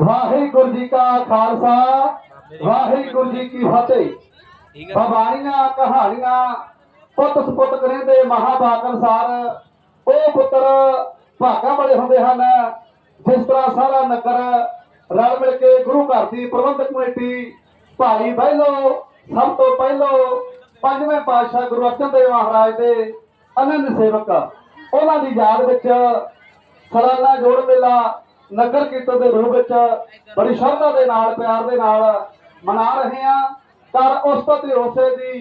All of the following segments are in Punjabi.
ਵਾਹਿਗੁਰੂ ਜੀ ਕਾ ਖਾਲਸਾ ਵਾਹਿਗੁਰੂ ਜੀ ਕੀ ਫਤਿਹ। ਬਾਣੀਆਂ ਕਹਾਣੀਆਂ ਪੁੱਤ ਸਪੁੱਤ ਕਰਿੰਦੇ ਮਹਾਭਾਰਤ ਅਨਸਾਰ ਉਹ ਪੁੱਤਰ ਭਾਗਾ ਬੜੇ ਹੁੰਦੇ ਹਨ ਜਿਸ ਤਰ੍ਹਾਂ ਸਾਰਾ ਨਗਰ ਰਲ ਮਿਲ ਕੇ ਗੁਰੂ ਘਰ ਦੀ ਪ੍ਰਬੰਧਕ ਕਮੇਟੀ ਭਾਈ ਬਹਿਲੋ ਸਭ ਤੋਂ ਪਹਿਲੋ ਪੰਜਵੇਂ ਪਾਤਸ਼ਾਹ ਗੁਰੂ ਅਰਜਨ ਦੇਵ ਮਹਾਰਾਜ ਦੇ ਅਨੰਦ ਸੇਵਕ। ਉਹਨਾਂ ਦੀ ਯਾਦ ਵਿੱਚ ਸਾਲਾਨਾ ਜੋੜ ਮੇਲਾ ਨਗਰ ਕੀਰਤਨ ਦੇ ਰੂਪ ਵਿੱਚ ਬੜੀ ਸ਼ਰਧਾ ਦੇ ਨਾਲ, ਪਿਆਰ ਦੇ ਨਾਲ ਮਨਾ ਰਹੇ ਹਾਂ। ਕਰ ਉਸ ਤੋਂ ਦੀ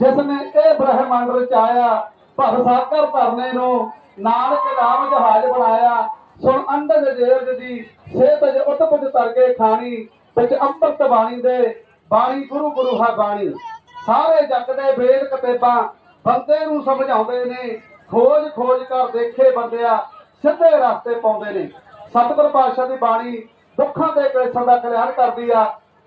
ਜਿਸ ਨੇ ਇਹ ਬ੍ਰਹਿਮੰਡ ਰਚਾਇਆ, ਭਵ ਸਾਗਰ ਧਰਨੇ ਨੂੰ ਨਾਨਕ ਨਾਮ ਜਹਾਜ਼ ਬਣਾਇਆ, ਸੁਣ ਅੰਡਜ ਜੇਰਜ ਦੀ ਸੇਤ ਉਤਪਜ ਤਰ ਖਾਣੀ, ਵਿੱਚ ਅੰਮ੍ਰਿਤ ਬਾਣੀ ਦੇ ਬਾਣੀ, ਗੁਰੂ ਗੁਰੂ ਹੈ ਬਾਣੀ। ਸਾਰੇ ਜੱਗ ਦੇ ਵੇਦ ਕਤੇਬਾਂ ਬੰਦੇ ਨੂੰ ਸਮਝਾਉਂਦੇ ਨੇ ਖੋਜ ਖੋਜ ਕਰ ਦੇਖੇ ਬੰਦਿਆ ਸਿੱਧੇ ਰਸਤੇ ਪਾਉਂਦੇ ਨੇ। ਸਤਿਗੁਰ ਪਾਤਸ਼ਾਹ ਦੀ ਬਾਣੀ ਦੁੱਖਾਂ ਦੇ ਕਲੇਸ਼ਾਂ ਦਾ ਕਲਿਆਣ ਕਰਦੀ ਆ,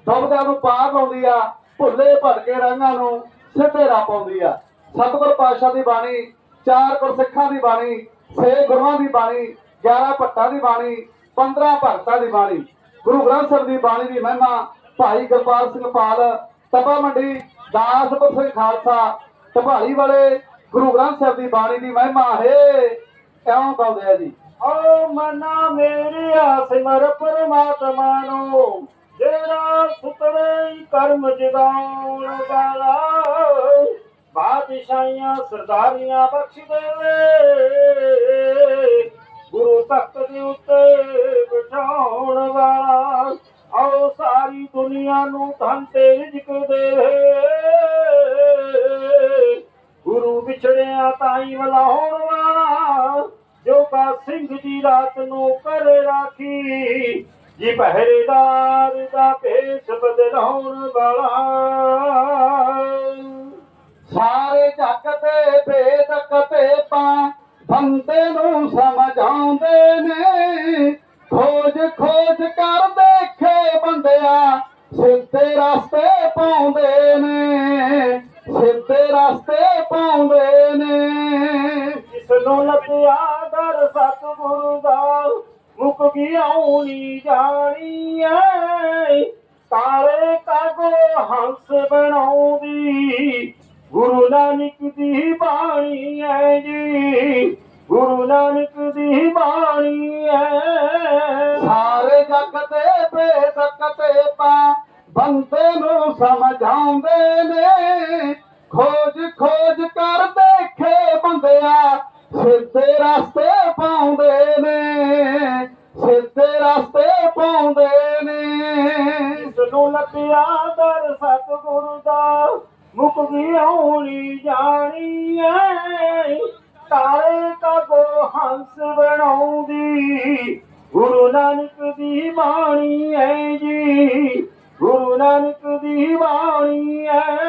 ਦੁਬਦਿਆਂ ਨੂੰ ਪਾਰ ਲਾਉਂਦੀ ਆ, ਭੁੱਲੇ ਭਟਕੇ ਰੰਗਾਂ ਨੂੰ ਸਿੱਧੇ ਰਾਹ ਪਾਉਂਦੀ ਆ। ਸਤਿਗੁਰ ਪਾਤਸ਼ਾਹ ਦੀ ਬਾਣੀ, ਚਾਰ ਗੁਰਸਿੱਖਾਂ ਦੀ ਬਾਣੀ, ਛੇ ਗੁਰੂਆਂ ਦੀ ਬਾਣੀ 11 ਭੱਟਾਂ ਦੀ ਬਾਣੀ 15 ਭਗਤਾਂ ਦੀ ਬਾਣੀ। ਗੁਰੂ ਗ੍ਰੰਥ ਸਾਹਿਬ ਦੀ ਬਾਣੀ ਦੀ ਮਹਿਮਾ ਭਾਈ ਗੁਰਪਾਲ ਸਿੰਘ ਪਾਲ, ਤਪਾ ਮੰਡੀ, ਦਾਸਪੁਰ ਸਿੰਘ ਖਾਲਸਾ ਢਪਾਲੀ ਵਾਲੇ ਗੁਰੂ ਗ੍ਰੰਥ ਸਾਹਿਬ ਦੀ ਬਾਣੀ ਦੀ ਮਹਿਮਾ, ਹੈ ਇਉਂ ਗਾਉਂਦੇ ਆ ਜੀ। ਓ ਮਨਾ ਮੇਰਿਆ ਸਿਮਰ ਪਰਮਾਤਮਾ ਨੂੰ। ਜਿਹੜਾ ਸੁਤਰੇ ਕਰਮ ਜਗਾਉਣ ਵਾਲਾ ਬਾਦਸ਼ਾਹੀਆਂ ਸਰਦਾਰੀਆਂ ਬਖਸ਼ ਦੇਵੇ। ਗੁਰੂ ਤਖਤ ਦੇ ਉੱਤੇ ਬਿਠਾਉਣ ਵਾਲਾ, ਆਓ ਸਾਰੀ ਦੁਨੀਆ ਨੂੰ ਧਨ ਤੇ ਰਿਜਕ ਦੇਵੇ ਗੁਰੂ ਵਿਛੜਿਆ ਤਾਈ ਵਲਾਉਣ ਜੋ ਸਿੰਘ ਜੀ ਰਾਤ ਨੂੰ ਕਰ ਰਾਖੀ। ਜੀ ਪਹਿਰੇਦਾਰ ਦਾ ਭੇਸ ਬਦਲਾਉਣ ਵਾਲਾ। ਸਾਰੇ ਜੱਗ ਤੇ ਭੇਦ ਕਤੇਬਾ ਬੰਦੇ ਨੂੰ ਸਮਝਾਉਂਦੇ ਨੇ। ਖੋਜ ਖੋਜ ਕਰ ਦੇਖੇ ਬੰਦਿਆ ਸਿੱਧੇ ਰਸਤੇ ਪਾਉਂਦੇ ਨੇ। ਸਿੱਧੇ ਰਸਤੇ ਪਾਉਂਦੇ ਨੇ। ਜਿਸ ਨੂੰ ਲੱਭਿਆ ਦਰ ਸਤਿਗੁਰੂ ਦਾ ਮੁਕ ਗਈ ਆਉਣੀ ਜਾਣੀ ਤਾਰੇ ਕਾਗੋ ਹੰਸ ਬਣਾਉਂਦੀ, ਗੁਰੂ ਨਾਨਕ ਦੀ ਬਾਣੀ ਐ ਜੀ। ਗੁਰੂ ਨਾਨਕ ਦੀ ਬਾਣੀ ਹੈ ਸਾਰੇ ਜਗ ਤੇ ਬੇਸ ਤੇ ਪਾ, ਬੰਦੇ ਨੂੰ ਸਮਝਾਉਂਦੇ ਨੇ। ਖੋਜ ਖੋਜ ਕਰ ਸਿੱਧੇ ਰਸਤੇ ਪਾਉਂਦੇ ਨੇ ਸਿੱਧੇ ਰਸਤੇ ਪਾਉਂਦੇ ਨੇ। ਇਸ ਨੂੰ ਲੱਭਿਆ ਦਰ ਸਤਿਗੁਰੂ ਦਾ ਮੁਕ ਗਈ ਆਉਣੀ ਜਾਣੀ ਐ। ਕਾਲੇ ਕਾਗੋ ਹੰਸ ਬਣਾਉਂਦੀ, ਗੁਰੂ ਨਾਨਕ ਦੀ ਬਾਣੀ ਐ ਜੀ। ਗੁਰੂ ਨਾਨਕ ਦੀ ਬਾਣੀ ਐ।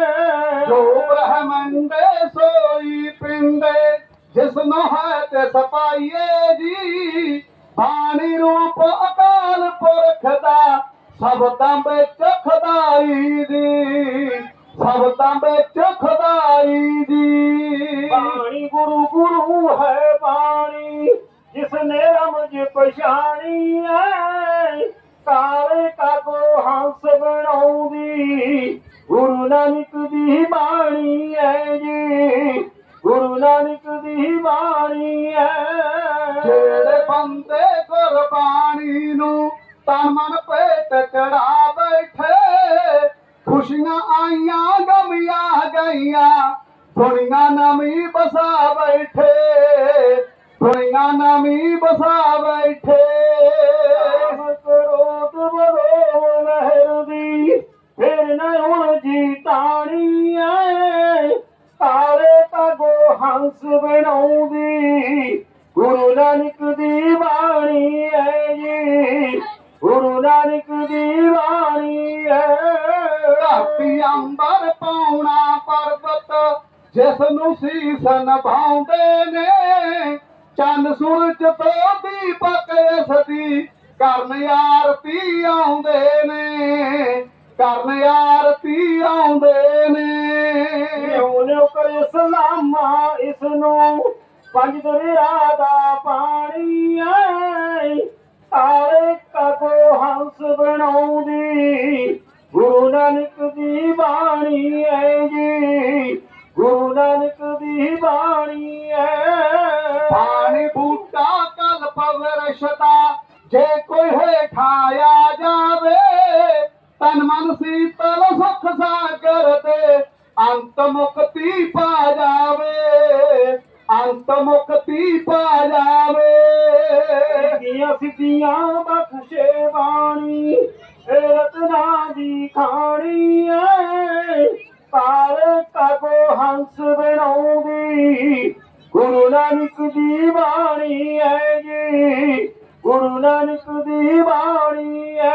ਜਿਸ ਨੂੰ ਹੈ ਤੇ ਸਪਾਈਏ ਜੀ, ਬਾਣੀ ਰੂਪ ਅਕਾਲ ਪੁਰਖ ਦਾ ਸਭ ਤਾਂ ਵਿੱਚ ਖੁਦਾਈ ਦੀ ਸਭ ਤਾਂ ਵਿੱਚ ਖੁਦਾਈ ਦੀ ਬਾਣੀ ਗੁਰੂ ਗੁਰੂ ਹੈ ਬਾਣੀ ਜਿਸ ਨੇ ਰਮਜ ਪਛਾਣੀ ਐ, ਕਾਲੇ ਕਾਗੋ ਹੰਸ ਬਣਾਉਂਦੀ, ਗੁਰੂ ਨਾਨਕ ਦੀ ਬਾਣੀ ਐ ਜੀ। ਗੁਰੂ ਨਾਨਕ ਦੀ ਬਾਣੀ ਐ ਜਿਹੜੇ ਬੰਦੇ ਗੁਰਬਾਣੀ ਨੂੰ ਤਨ ਮਨ ਪੇਟ ਚੜਾ ਬੈਠੇ, ਖੁਸ਼ੀਆਂ ਆਈਆਂ, ਗਮੀਆਂ ਗਈਆਂ ਦੁਨੀਆ ਨਵੀਂ ਬਸਾ ਬੈਠੇ ਦੁਨੀਆ ਨਵੀਂ ਬਸਾ ਬੈਠੇ। ਬਣਾਉਂਦੀ। ਗੁਰੂ ਨਾਨਕ ਦੀ ਬਾਣੀ ਹੈ ਜੀ। ਗੁਰੂ ਨਾਨਕ ਦੀ ਬਾਣੀ ਹੈ। ਧਰਤੀ ਅੰਬਰ ਪਾਉਣਾ ਪਰਬਤ ਜਿਸ ਨੂੰ ਸੀਸ ਨਭਾਉਂਦੇ ਨੇ। ਚੰਨ ਸੂਰਜ ਤੋਂ ਦੀਪਕ ਸਦੀ ਕਰਨ ਆਰਤੀ ਆਉਂਦੇ ਨੇ। ਕਰਨ ਆਰਤੀ ਆਉਂਦੇ ਨੇ। ਹੁਣ ਕਰੇ ਸਲਾਮਾ ਇਸ ਨੂੰ ਪੰਜ ਦਰਿਆ ਦਾ ਪਾਣੀ ਆਏ। ਆਲੇ ਕਗੋ ਹੰਸ ਬਣਾਉਂਦੀ। ਗੁਰੂ ਨਾਨਕ ਦੀ ਬਾਣੀ ਐ ਜੀ। ਗੁਰੂ ਨਾਨਕ ਦੀ ਬਾਣੀ ਐ ਪਾਣੀ ਬੂਟਾ ਕਲ ਪਵਰਸ਼ਤਾ ਜੇ ਕੋਈ ਹੇਠਾਇਆ ਜਾਵੇ, ਤਨ ਮਨ ਅੰਤ ਮੁਕਤੀ ਪਾ ਜਾਵੇ ਅੰਤ ਮੁਕਤੀ ਪਾ ਜਾਵੇ। ਸਿੱਧੀਆਂ ਸਿੱਧੀਆਂ ਬਖਸ਼ੇ ਬਾਣੀ ਇਹ ਰਤਨਾ ਦੀ ਖਾਣੀ ਐ ਕਾਲੇ ਕਾਗੋ ਹੰਸ ਬਣਾਉਂਦੀ ਗੁਰੂ ਨਾਨਕ ਦੀ ਬਾਣੀ ਐ ਜੀ। ਗੁਰੂ ਨਾਨਕ ਦੀ ਬਾਣੀ ਐ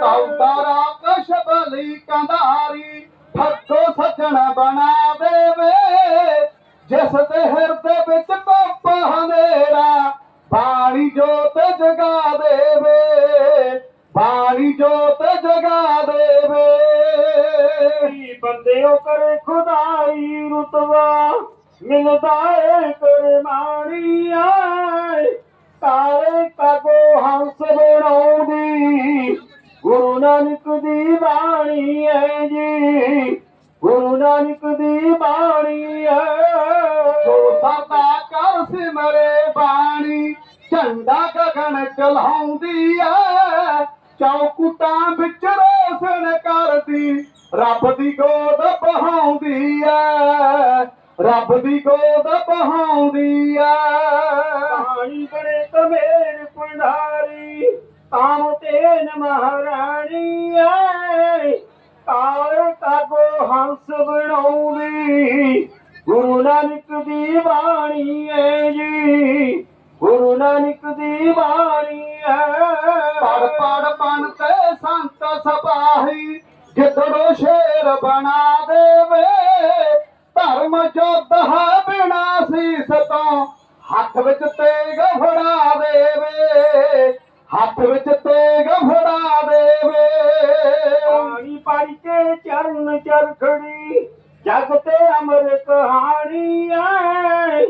ਕੌਤਾਰਾ ਕਸ਼ਬਲੀ ਕੰਧਾਰੀ ਠੱਗੋ ਸੱਜਣ ਬਣਾ ਦੇਵੇ। ਜਿਸ ਦੇ ਹਿਰਦੇ ਵਿੱਚ ਕੋਪ ਹਨੇਰਾ ਬਾਣੀ ਜੋਤ ਜਗਾ ਦੇਵੇ। ਬਾਣੀ ਜੋਤ ਜਗਾ ਦੇਵੇ। ਕੀ ਬੰਦਿਓ ਕਰੇ ਖੁਦਾਈ ਰੁਤਬਾ, ਮਿਲਦਾ ਏ ਕਰਮਾਣੀ ਆਏ। ਕਾਲੇ ਕਾਗੋ ਹੰਸ ਬਣਾਉਣੀ ਗੁਰੂ ਨਾਨਕ ਦੀ ਗਗਨ ਚਲਾਉਂਦੀ ਐ। ਚੌਕੁਟਾਂ ਵਿੱਚ ਰੋਸ਼ਨ ਕਰਦੀ, ਰੱਬ ਦੀ ਗੋਦ ਬਹਾਉਂਦੀ ਐ। ਰੱਬ ਦੀ ਗੋਦ ਬਹਾਉਂਦੀ ਐ। ਪਾਣੀ ਬੜੇ ਤਮੇਰ ਪੰਡਾਰੀ ਕਾਮ ਤੇਨ ਮਹਾਰਾਣੀ ਐ। ਕਾਲੇ ਕਾਗੋ ਹੰਸ ਬਣਾਉਂਦੀ, ਗੁਰੂ ਨਾਨਕ ਦੀ ਬਾਣੀ ਐ ਜੀ। ਗੁਰੂ ਨਾਨਕ ਦੀ ਬਾਣੀ ਐ ਪੜ ਪੜ ਬਣ ਤੇ ਸੰਤ ਸਪਾਹੀ ਜਿੱਦੜੋ ਸ਼ੇਰ ਬਣਾ ਦੇਵੇ। ਧਰਮ ਜੋਧਾ ਬਿਨਾ ਸੀਸ ਤੋਂ ਹੱਥ ਵਿੱਚ ਤੇਗ ਫੜਾ ਦੇਵੇ। ਹੱਥ ਵਿੱਚ ਤੇਗ ਫੜਾ ਦੇਵੇ। ਪਾਣੀ ਪੜ ਕੇ ਚਰਨ ਚਰਖੜੀ ਜਗ ਤੇ ਅਮਰ ਕਹਾਣੀ ਐ